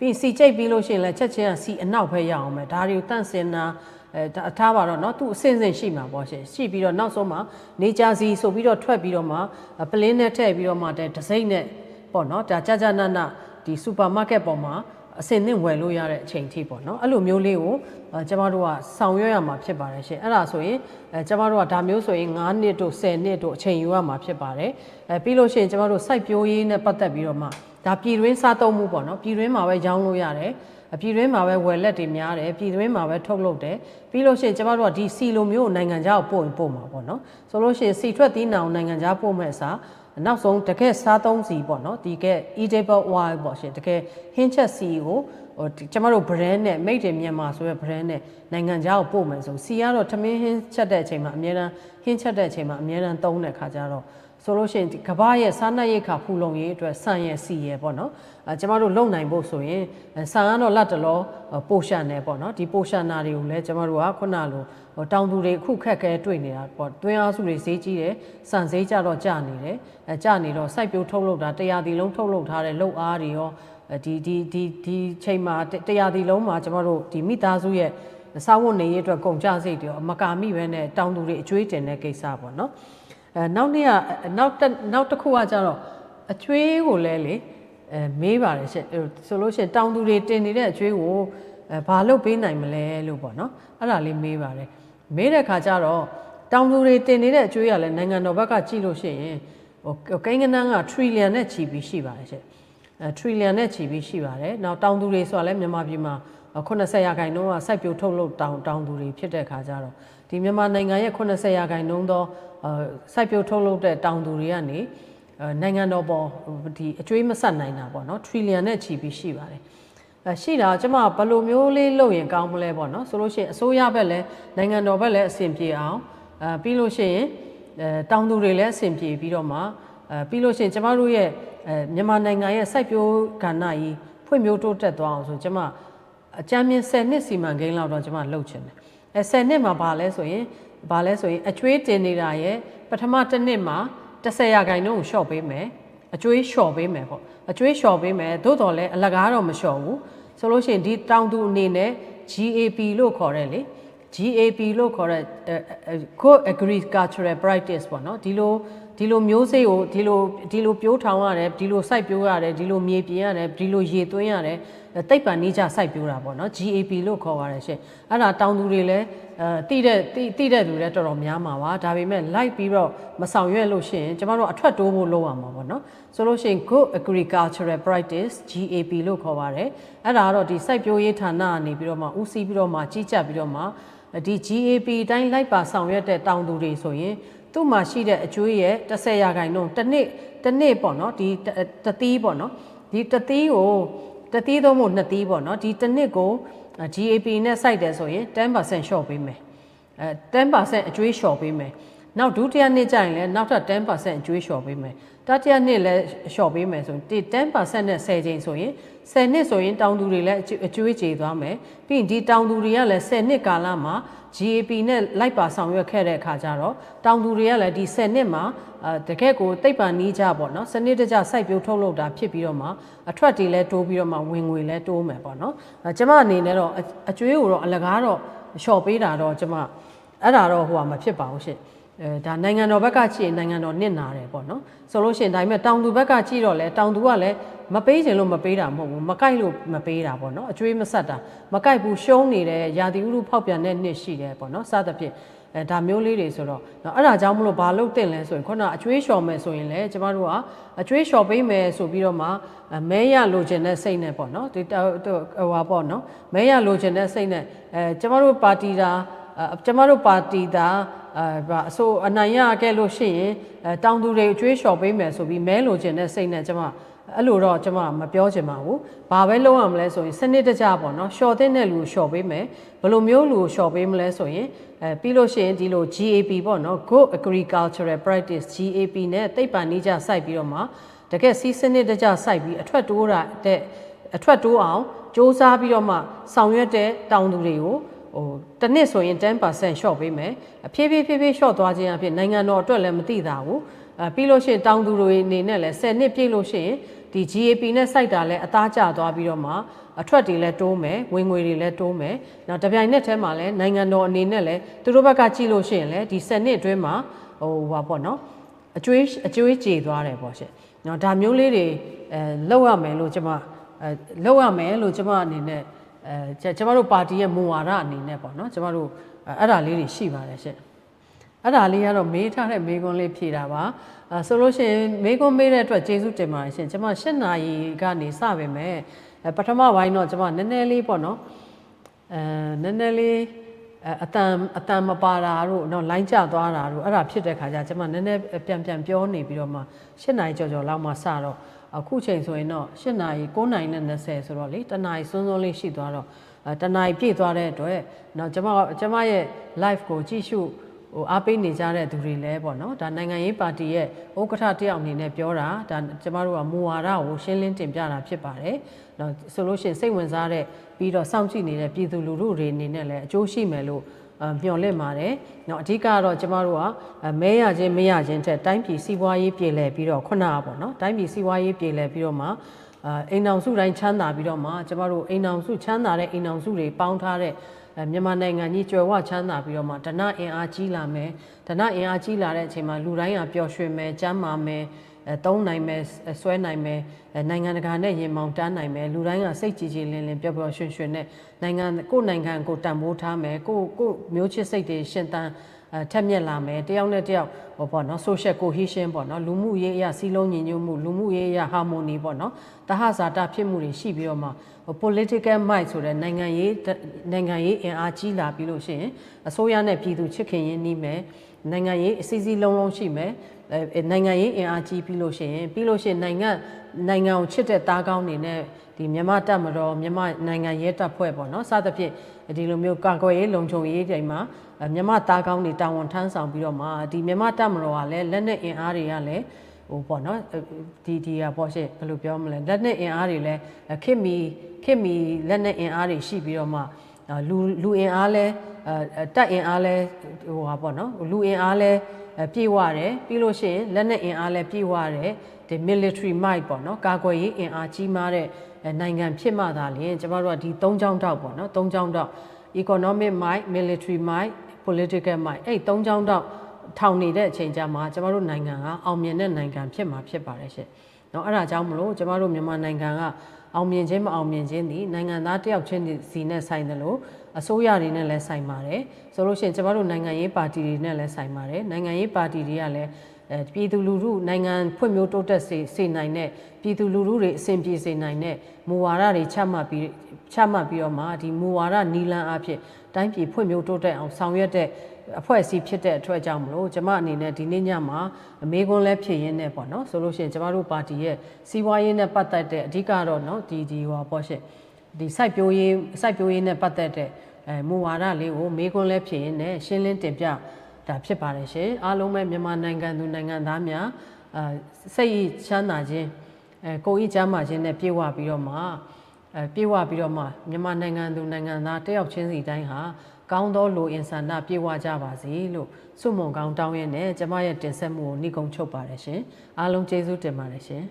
ပြီးစီကြိတ်ပြီးလို့ရှိရင်လည်းချက်ချင်းကစီအနောက်ဘက်ရအောင်မယ်ဒါတွေကိုတန့်စင်တာအဲဒါအထားပါတော့เนาะသူအစင်စင်ရှိမှာပေါ့ရှင်ရှိပြီးတော့နောက်ဆုံးမှာနေကြစီဆိုပြီးတော့ထွက်ပြီးတော့မှပလင်းနဲ့ထည့်ပြီးတော့မှတဲ့ဒစိမ့်နဲ့ပေါ့เนาะဒါကြာကြာနာနာဒီစူပါမားကတ်ပေါ်မှာအစင်နဲ့ဝယ်လို့ရတဲ့အချိန်ထိပေါ့เนาะအဲ့လိုမျိုးလေးကိုအဲကျမတို့ကဆောင်ရွက်ရမှာဖြစ်ပါတယ်ရှင်အဲ့ဒါဆိုရင်အဲကျမတို့ကဒါမျိုးဆိုရင်9နှစ်တို့10နှစ်တို့အချိန်ယူရမှာဖြစ်ပါတယ်အဲပြီးလို့ရှိရင်ကျမတို့စိုက်ပျိုးရေးနဲ့ပတ်သက်ပြီးတော့မှ ဒါပြည်တွင်းစားသုံးမှုပေါ့နော်ပြည်တွင်းမှာပဲရောင်းလို့ရတယ်ပြည်တွင်းမှာပဲဝယ်လက်တွေများတယ်ပြည်တွင်းမှာပဲထုတ်လုပ်တယ်ပြီးလို့ရှိရင်ကျမတို့ကဒီစီလိုမျိုးနိုင်ငံခြားကိုပို့ရင်ပို့မှာပေါ့နော်ဆိုလို့ရှိရင်စီထွက်သီးနှံနိုင်ငံခြားပို့မဲ့အစားနောက်ဆုံးတကယ်စားသုံးစီပေါ့နော်ဒီကဲ edible oil ပေါ့ရှင်တကယ်ဟင်းချက်စီကိုဟိုကျမတို့ brand နဲ့ made in Myanmar ဆိုရယ် brand နဲ့နိုင်ငံခြားကိုပို့မယ်ဆိုစီကတော့ထမင်းဟင်းချက်တဲ့အချိန်မှာအများအားဟင်းချက်တဲ့အချိန်မှာအများအားသုံးတဲ့ခါကျတော့ ဆိုလို့ရှိရင်ဒီကမ္ဘာရဲ့စားနပ်ရိက္ခာဖူလုံရေးအတွက်ဆန်ရဲ့စီရဲ့ပေါ့နော်အဲကျမတို့လုံနိုင်ဖို့ဆိုရင်အဲဆန်ကတော့လက်တလောပိုရှန်နေပေါ့နော်ဒီပိုရှန်နာတွေကိုလည်းကျမတို့ကခုနလိုဟိုတောင်သူတွေအခုခက်ခဲတွေ့နေတာပေါ့တွင်းအားစုတွေဈေးကြီးတယ်ဆန်ဈေးကြတော့ကျနေတယ်အဲကျနေတော့စိုက်ပျိုးထုတ်လုပ်တာတရားဒီလုံးထုတ်လုပ်ထားတဲ့လုပ်အားတွေရောဒီဒီဒီဒီချိန်မှာတရားဒီလုံးမှာကျမတို့ဒီမိသားစုရဲ့စားဝတ်နေရေးအတွက်ကုန်ကြစိတ်တွေရောမကာမိပဲနဲ့တောင်သူတွေအကျွေးတင်တဲ့ကိစ္စပေါ့နော် အဲနောက်နေ့ကနောက်နောက်တစ်ခုကကြတော့အကျွေးကိုလည်းလေအဲမေးပါတယ်ရှင့်ဆိုလို့ရှိရင်တောင်သူတွေတင်နေတဲ့အကျွေးကိုအဲဘာလုပ်ပေးနိုင်မလဲလို့ပေါ့နော်အဲ့ဒါလေးမေးပါတယ်မေးတဲ့ခါကျတော့တောင်သူတွေတင်နေတဲ့အကျွေးကလည်းနိုင်ငံတော်ဘက်ကကြည့်လို့ရှိရင်ဟိုကိန်းကနန်းက trillion နဲ့ချီပြီးရှိပါတယ်ရှင့်အဲ trillion နဲ့ချီပြီးရှိပါတယ်နောက်တောင်သူတွေဆိုတာလည်းမြန်မာပြည်မှာ80ရာခိုင်နှုန်းကစိုက်ပျိုးထုတ်လုပ်တောင်တောင်သူတွေဖြစ်တဲ့ခါကျတော့ဒီမြန်မာနိုင်ငံရဲ့80ရာခိုင်နှုန်းသောအဲ စိုက်ပျိုးထုတ်လုပ်တဲ့တောင်သူတွေကနေနိုင်ငံတော်ပေါ်ဒီအကျွေးမဆက်နိုင်တာပေါ့နော် trillion နဲ့ချီပြီးရှိပါတယ်အဲရှိတာကျမဘယ်လိုမျိုးလေးလုပ်ရင်ကောင်းမလဲပေါ့နော်ဆိုလို့ရှိရင်အစိုးရဘက်လည်းနိုင်ငံတော်ဘက်လည်းအဆင်ပြေအောင်အဲပြီးလို့ရှိရင်အဲတောင်သူတွေလည်းအဆင်ပြေပြီးတော့မှအဲပြီးလို့ရှိရင်ကျမတို့ရဲ့အဲမြန်မာနိုင်ငံရဲ့စိုက်ပျိုးကဏ္ဍကြီးဖွံ့ဖြိုးတိုးတက်သွားအောင်ဆိုကျမအကြမ်းမြင့်10နှစ်စီမံကိန်းလောက်တော့ကျမလုပ်ချင်တယ်အဲ10နှစ်မှာပါလဲဆိုရင် ဘာလဲဆိုရင်အကျွေးတင်နေတာရဲ့ပထမတစ်နှစ်မှာ10ရာခိုင်နှုန်းကိုလျှော့ပေးမယ်အကျွေးလျှော့ပေးမယ်ပေါ့အကျွေးလျှော့ပေးမယ်သို့တော်လည်းအလကားတော့မလျှော့ဘူးဆိုလို့ရှိရင်ဒီတောင်သူအနေနဲ့ GAP လို့ခေါ်တယ်လေ GAP လို့ခေါ်တဲ့ Good Agricultural Practice ပေါ့နော်ဒီလို ဒီလိုမျိုးစေ့ကိုဒီလိုဒီလိုပြိုးထောင်ရတယ်ဒီလိုစိုက်ပြိုးရတယ်ဒီလိုမြေပြင်ရတယ်ဒီလိုရေသွင်းရတယ်တိတ်ပံနေကြစိုက်ပြိုးတာပေါ့နော် GAP လို့ခေါ်ပါတယ်ရှင်အဲ့ဒါတောင်သူတွေလည်းအဲတိတဲ့တိတိတဲ့လူလည်းတော်တော်များမှာပါဒါပေမဲ့ like ပြီးတော့မဆောင်ရွက်လို့ရှိရင်ကျမတို့အထွက်တိုးဖို့လုပ်ရမှာပေါ့နော်ဆိုလို့ရှိရင် Good Agricultural Practice GAP လို့ခေါ်ပါတယ်အဲ့ဒါကတော့ဒီစိုက်ပျိုးရေးဌာနကနေပြီးတော့မှဦးစီးပြီးတော့မှကြီးကြပ်ပြီးတော့မှဒီ GAP အတိုင်းလိုက်ပါဆောင်ရွက်တဲ့တောင်သူတွေဆိုရင် သူ့မှာရှိတဲ့အကျွေးရဲ့10ရာခိုင်နှုန်းတစ်နှစ်တစ်နှစ်ပေါ့နော်ဒီတသီးပေါ့နော်ဒီတသီးကိုတသီးသုံးဖို့နှစ်သီးပေါ့နော်ဒီတစ်နှစ်ကို GAP နဲ့စိုက်တယ်ဆိုရင်10%လျှော့ပေးမယ်အဲ10%အကျွေးလျှော့ပေးမယ် နောက်ဒုတိယနှစ်ကျရင်လည်းနောက်ထပ်10%အကျွေးလျှော့ပေးမယ်တတိယနှစ်လည်းလျှော့ပေးမယ်ဆိုရင်10%နဲ့10ချိန်ဆိုရင်10နှစ်ဆိုရင်တောင်သူတွေလည်းအကျွေးကြေသွားမယ်ပြီးရင်ဒီတောင်သူတွေကလည်း10နှစ်ကာလမှာ GAP နဲ့လိုက်ပါဆောင်ရွက်ခဲ့တဲ့အခါကျတော့တောင်သူတွေကလည်းဒီ10နှစ်မှာအဲတကယ့်ကိုတိတ်ပံနီးကြပေါ့နော်စနစ်တကျစိုက်ပျိုးထုတ်လုပ်တာဖြစ်ပြီးတော့မှအထွက်တွေလည်းတိုးပြီးတော့မှဝင်ငွေလည်းတိုးမယ်ပေါ့နော်အဲကျမအနေနဲ့တော့အကျွေးကိုတော့အလကားတော့လျှော့ပေးတာတော့ကျမအဲ့ဒါတော့ဟိုကမဖြစ်ပါဘူးရှင့် အဲဒါနိုင်ငံတော်ဘက်ကကြည့်နိုင်ငံတော်နစ်နာတယ်ပေါ့နော်ဆိုလို့ရှိရင်ဒါပေမဲ့တောင်သူဘက်ကကြည့်တော့လဲတောင်သူကလည်းမပေးချင်လို့မပေးတာမဟုတ်ဘူးမကြိုက်လို့မပေးတာပေါ့နော်အကျွေးမဆက်တာမကြိုက်ဘူးရှုံးနေတယ်ရာသီဥတုဖောက်ပြန်တဲ့နှစ်ရှိတယ်ပေါ့နော်စသဖြင့်အဲဒါမျိုးလေးတွေဆိုတော့နော်အဲ့ဒါကြောင့်မလို့ဘာလို့တင်လဲဆိုရင်ခုနအကျွေးလျှော်မယ်ဆိုရင်လည်းကျမတို့ကအကျွေးလျှော်ပေးမယ်ဆိုပြီးတော့မှမဲရလိုချင်တဲ့စိတ်နဲ့ပေါ့နော်ဒီဟိုဟာပေါ့နော်မဲရလိုချင်တဲ့စိတ်နဲ့အဲကျမတို့ပါတီတာကျမတို့ပါတီတာ အဲအဆိုအနိုင်ရခဲ့လို့ရှိရင်အဲတောင်သူတွေအကျွေးလျှော်ပေးမယ်ဆိုပြီးမဲလိုချင်တဲ့စိတ်နဲ့ကျမအဲ့လိုတော့ကျွန်မမပြောချင်ပါဘူး။ဘာပဲလုပ်ရမလဲဆိုရင်စနစ်တကျပေါ့နော်။ရှော့တဲ့တဲ့လူကိုရှော့ပေးမယ်။ဘယ်လိုမျိုးလူကိုရှော့ပေးမလဲဆိုရင်အဲပြီးလို့ရှိရင်ဒီလို GAP ပေါ့နော် Good Agricultural Practice GAP နဲ့တိတ်ပံနေကြစိုက်ပြီးတော့မှတကယ်စီးစနစ်တကျစိုက်ပြီးအထွက်တိုးတာတဲ့အထွက်တိုးအောင်စ조사ပြီးတော့မှဆောင်ရွက်တဲ့တောင်သူတွေကို ဟိုတစ်နှစ်ဆိုရင်10%ရှော့ပေးမယ်အဖြည်းဖြည်းဖြည်းဖြည်းရှော့သွားခြင်းအဖြစ်နိုင်ငံတော်အတွက်လည်းမသိတာဘူးအဲပြီးလို့ရှိရင်တောင်သူတွေအနေနဲ့လည်း10နှစ်ပြည့်လို့ရှိရင်ဒီ GAP နဲ့စိုက်တာလဲအသားကျသွားပြီးတော့မှအထွက်တွေလည်းတိုးမယ်ဝင်ငွေတွေလည်းတိုးမယ်နောက်တစ်ပြိုင်နက်တည်းမှာလည်းနိုင်ငံတော်အနေနဲ့လည်းသူတို့ဘက်ကကြည့်လို့ရှိရင်လည်းဒီစနစ်အတွင်းမှာဟိုဟာပေါ့နော်အကျွေးအကျွေးကြေသွားတယ်ပေါ့ရှင်နော်ဒါမျိုးလေးတွေအဲလောက်ရမယ်လို့ကျွန်မအဲလောက်ရမယ်လို့ကျွန်မအနေနဲ့ အဲကျမတို့ပါတီရဲ့မူဝါဒအနေနဲ့ပေါ့နော်ကျမတို့အဲ့ဒါလေးတွေရှိပါတယ်ရှင့်အဲ့ဒါလေးကတော့မေးထားတဲ့မေးခွန်းလေးဖြေတာပါအဲဆိုလို့ရှိရင်မေးခွန်းမေးတဲ့အတွက်ကျေးဇူးတင်ပါတယ်ရှင်ကျွန်မ၈နာရီကနေစပါမယ်ပထမပိုင်းတော့ကျွန်မနည်းနည်းလေးပေါ့နော်အဲနည်းနည်းလေးအတန်အတန်မပါတာတို့နော်လိုင်းကျသွားတာတို့အဲ့ဒါဖြစ်တဲ့ခါကျကျွန်မနည်းနည်းပြန်ပြန်ပြောနေပြီးတော့မှ၈နာရီကျော်ကျော်လောက်မှစတော့ အခုချိန်ဆိုရင်တော့8နာရီ9နာရီနဲ့20ဆိုတော့လေတနာရီစွန်းစွန်းလေးရှိသွားတော့တနာရီပြည့်သွားတဲ့အတွက်တော့ကျွန်မကျွန်မရဲ့ live ကိုကြည့်ရှုဟိုအားပေးနေကြတဲ့သူတွေလည်းပေါ့နော်ဒါနိုင်ငံရေးပါတီရဲ့ဥက္ကဋ္ဌတယောက်အနေနဲ့ပြောတာဒါကျမတို့ကမူဝါဒကိုရှင်းလင်းတင်ပြတာဖြစ်ပါတယ်။တော့ဆိုလို့ရှိရင်စိတ်ဝင်စားတဲ့ပြီးတော့စောင့်ကြည့်နေတဲ့ပြည်သူလူထုတွေအနေနဲ့လည်းအကျိုးရှိမယ်လို့ မျှော်လင့်ပါတယ်။နော်အဓိကတော့ကျမတို့ကမဲရခြင်းမရခြင်းတဲ့တိုင်းပြည်စီးပွားရေးပြည်လဲပြီးတော့ခုနကပေါ့နော်တိုင်းပြည်စီးပွားရေးပြည်လဲပြီးတော့မှအာအိမ်အောင်စုတိုင်းချမ်းသာပြီးတော့မှကျမတို့အိမ်အောင်စုချမ်းသာတဲ့အိမ်အောင်စုတွေပေါင်းထားတဲ့အဲမြန်မာနိုင်ငံကြီးကြွယ်ဝချမ်းသာပြီးတော့မှဒဏအင်အားကြီးလာမယ်ဒဏအင်အားကြီးလာတဲ့အချိန်မှာလူတိုင်းကပျော်ရွှင်မယ်ကျမ်းမာမယ်အဲ သုံးနိုင်မယ်အဲဆွဲနိုင်မယ်အဲနိုင်ငံတကာနဲ့ရင်မောင်တန်းနိုင်မယ်လူတိုင်းကစိတ်ကြည်ကြည်လင်လင်ပျော်ပျော်ရွှင်ရွှင်နဲ့နိုင်ငံကိုယ့်နိုင်ငံကိုတန်ဖိုးထားမယ်ကိုယ့်ကိုယ့်မျိုးချစ်စိတ်တွေရှင်သန်အဲထက်မြက်လာမယ်တယောက်နဲ့တယောက်ဟောပေါ့နော် social cohesion ပေါ့နော်လူမှုရေးအရာစီးလုံးညီညွတ်မှုလူမှုရေးအရာ harmony ပေါ့နော်တဟဇာတဖြစ်မှုတွေရှိပြီးတော့မှဟို political might ဆိုတဲ့နိုင်ငံရေးနိုင်ငံရေးအင်အားကြီးလာပြီးလို့ရှိရင်အစိုးရနဲ့ပြည်သူချစ်ခင်ရင်းနှီးမယ်နိုင်ငံရေးအစည်းအဝေးလုံးလုံးရှိမယ်အဲ နိုင်ငံရေးအင်အားကြီးပြီးလို့ရှိရင်ပြီးလို့ရှိရင်နိုင်ငံနိုင်ငံကိုချစ်တဲ့သားကောင်းနေနဲ့ဒီမြန်မာတပ်မတော်မြန်မာနိုင်ငံရဲတပ်ဖွဲ့ပေါ့နော်စသဖြင့်ဒီလိုမျိုးကာကွယ်ရေးလုံခြုံရေးတွေမှာအဲမြန်မာသားကောင်းတွေတာဝန်ထမ်းဆောင်ပြီးတော့မှဒီမြန်မာတပ်မတော်ကလည်းလက်နက်အင်အားတွေကလည်းဟိုပေါ့နော်ဒီဒီကပေါ့ရှင့်ဘယ်လိုပြောမလဲလက်နက်အင်အားတွေလည်းခင်မီခင်မီလက်နက်အင်အားတွေရှိပြီးတော့မှ လူလူအင်အားလဲအဲတပ်အင်အားလဲဟိုဟာပေါ့နော်လူအင်အားလဲပြေဝတယ်ပြီးလို့ရှိရင်လက်နက်အင်အားလဲပြေဝတယ်ဒီ military might ပေါ့နော်ကာကွယ်ရေးအင်အားကြီးမားတဲ့နိုင်ငံဖြစ်မှသာလျှင်ကျမတို့ကဒီ၃ချောင်းတောက်ပေါ့နော်၃ချောင်းတောက် economic might military might political might အဲ့၃ချောင်းတောက်ထောင်နေတဲ့အချိန်ကြမှာကျမတို့နိုင်ငံကအောင်မြင်တဲ့နိုင်ငံဖြစ်မှာဖြစ်ပါတယ်ရှင့်။ เนาะအဲ့ဒါကြောင့်မလို့ကျမတို့မြန်မာနိုင်ငံကအောင်မြင်ခြင်းမအောင်မြင်ခြင်းဒီနိုင်ငံသားတယောက်ချင်းစီနဲ့ဆိုင်တယ်လို့အစိုးရတွေနဲ့လည်းဆိုင်ပါတယ်။ဆိုလို့ရှိရင်ကျမတို့နိုင်ငံရေးပါတီတွေနဲ့လည်းဆိုင်ပါတယ်။နိုင်ငံရေးပါတီတွေကလည်းအဲပြည်သူလူထုနိုင်ငံဖွံ့ဖြိုးတိုးတက်စေစေနိုင်တဲ့ပြည်သူလူထုတွေအဆင်ပြေစေနိုင်တဲ့မူဝါဒတွေချမှတ်ပြီးချမှတ်ပြီးတော့မှဒီမူဝါဒနီလန်းအဖြစ်တိုင်းပြည်ဖွံ့ဖြိုးတိုးတက်အောင်ဆောင်ရွက်တဲ့ အဖွဲ့အစည်းဖြစ်တဲ့အတွက်ကြောင့်မလို့ကျမအနေနဲ့ဒီနေ့ညမှာအမေကွန်းလဲဖြစ်ရင်းနဲ့ပေါ့နော်ဆိုလို့ရှိရင်ကျမတို့ပါတီရဲ့စီးပွားရေးနဲ့ပတ်သက်တဲ့အဓိကတော့နော်ဒီဒီဟောပေါ့ရှင့်ဒီစိုက်ပျိုးရေးစိုက်ပျိုးရေးနဲ့ပတ်သက်တဲ့အဲမူဝါဒလေးကိုမေကွန်းလဲဖြစ်ရင်းနဲ့ရှင်းလင်းတင်ပြဒါဖြစ်ပါတယ်ရှင်အားလုံးပဲမြန်မာနိုင်ငံသူနိုင်ငံသားများအာစိတ်ချမ်းသာခြင်းအဲကိုယ်ဤချမ်းသာခြင်းနဲ့ပြေဝပြီးတော့မှအဲပြေဝပြီးတော့မှမြန်မာနိုင်ငံသူနိုင်ငံသားတယောက်ချင်းစီတိုင်းဟာ ကောင်းသောလူအင်ဆန္ဒပြေဝကြပါစေလို့ဆုမွန်ကောင်းတောင်းရင်းနဲ့ကျမရဲ့တင်ဆက်မှုကိုနှိကုံချုပ်ပါတယ်ရှင်အားလုံးကျေးဇူးတင်ပါတယ်ရှင်